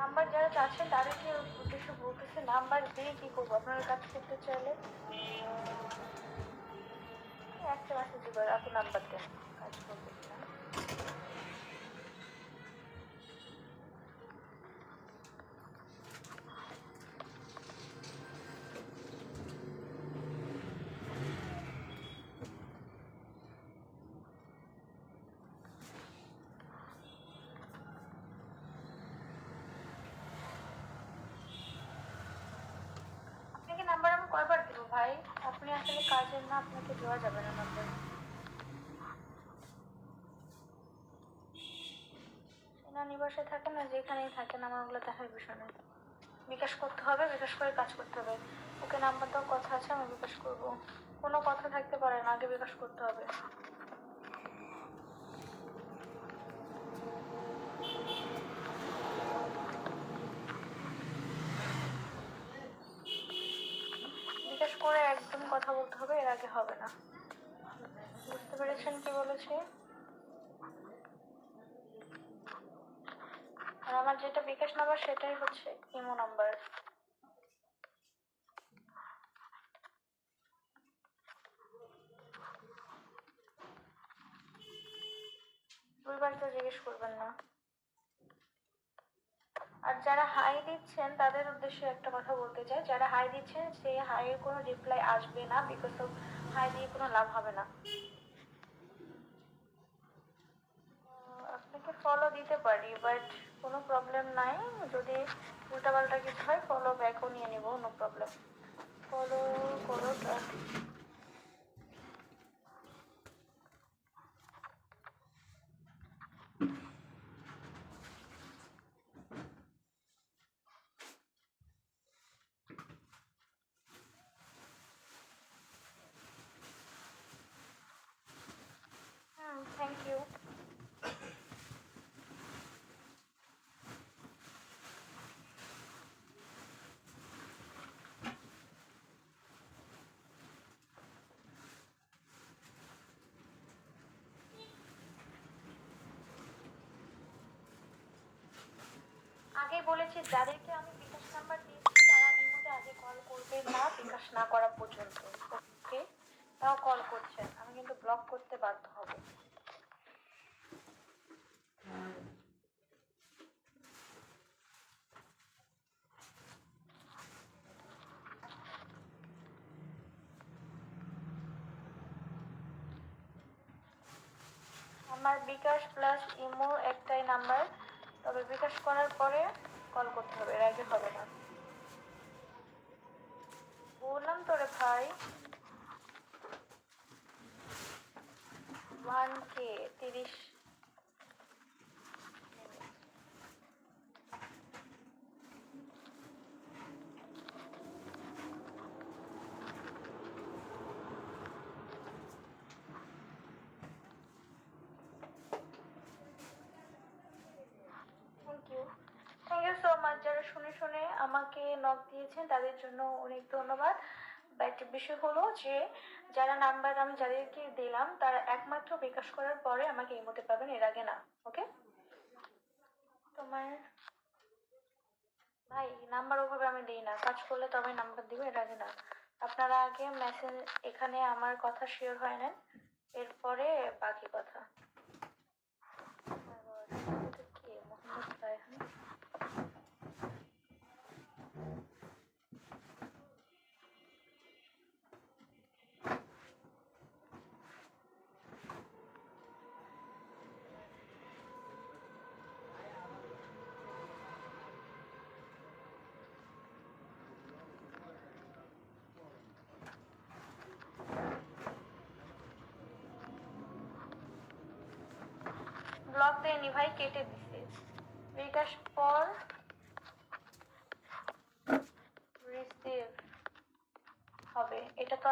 Number যারা চাচ্ছেন তাদেরকে উদ্দেশ্য বলতেছে নাম্বার দিয়ে কি করব? আপনার কাছে করতে চাইলে। একটা মেসেজ দিবার আপনি নাম্বার দেন। কাজের না আপনাকে দেওয়া যাবে না নাম্বার সেনানিবাসে থাকেন না যেখানেই থাকেন, আমার ওগুলো দেখার বিষয় বিকাশ করতে হবে, বিকাশ করে কাজ করতে হবে। ওকে নাম্বার দাও কথা আছে, আমি বিকাশ করব। কোনো কথা থাকতে পারে না, আগে বিকাশ করতে হবে বিকাশ করে একদম কথা বলতে হবে, এর আগে হবে না। বুঝতে পেরেছেন কি বলেছে? আর আমার যেটা বিকাশ নাম্বার, সেটাই হচ্ছে ইমো নাম্বার। দুইবার তো জিজ্ঞেস করবেন না। আর যারা হাই দিচ্ছেন, তাদের উদ্দেশ্যে একটা কথা বলতে চাই। যারা হাই দিচ্ছেন, সেই হাইয়ের কোনো রিপ্লাই আসবে না বিকজ অফ হাই দিয়ে কোনো লাভ হবে না। আপনাকে ফলো দিতে পারি বাট কোনো প্রবলেম নাই। যদি উল্টাপাল্টা কিছু হয় ফলো ব্যাকও নিয়ে নেব নো প্রবলেম ফলো করো তা- হুম থ্যাংক ইউ আগে বলেছি, যাদেরকে আমি বিকাশ নাম্বার দিয়েছি, তারা ইমোতে আগে কল করবে না বিকাশ না করা পর্যন্ত। ওকে? তাও কল করছেন আমি কিন্তু ব্লক করতে বাধ্য হব। আমার বিকাশ প্লাস ইমো একটাই নাম্বার তবে বিকাশ করার পরে কল করতে হবে এর আগে হবে না। বললাম তোরে ভাই। ওয়ান কে তিরিশ। আমাকে নক দিয়েছেন, তাদের জন্য অনেক ধন্যবাদ। বাট বিষয় হলো যে, যারা নাম্বার আমি যাদেরকে দিলাম, তারা একমাত্র বিকাশ করার পরে আমাকে ইমোতে পাবেন, এর আগে না ওকে তোমার ভাই নাম্বার ওভাবে আমি দিই না, কাজ করলে তবে নাম্বার দিব, এর আগে না। আপনারা আগে মেসেজ এখানে আমার কথা শেয়ার হয় নেন, এরপরে বাকি কথা। ব্লক দেয়নি ভাই কেটে দিছে। বিকাশ পর রিসিভ হবে। এটা তো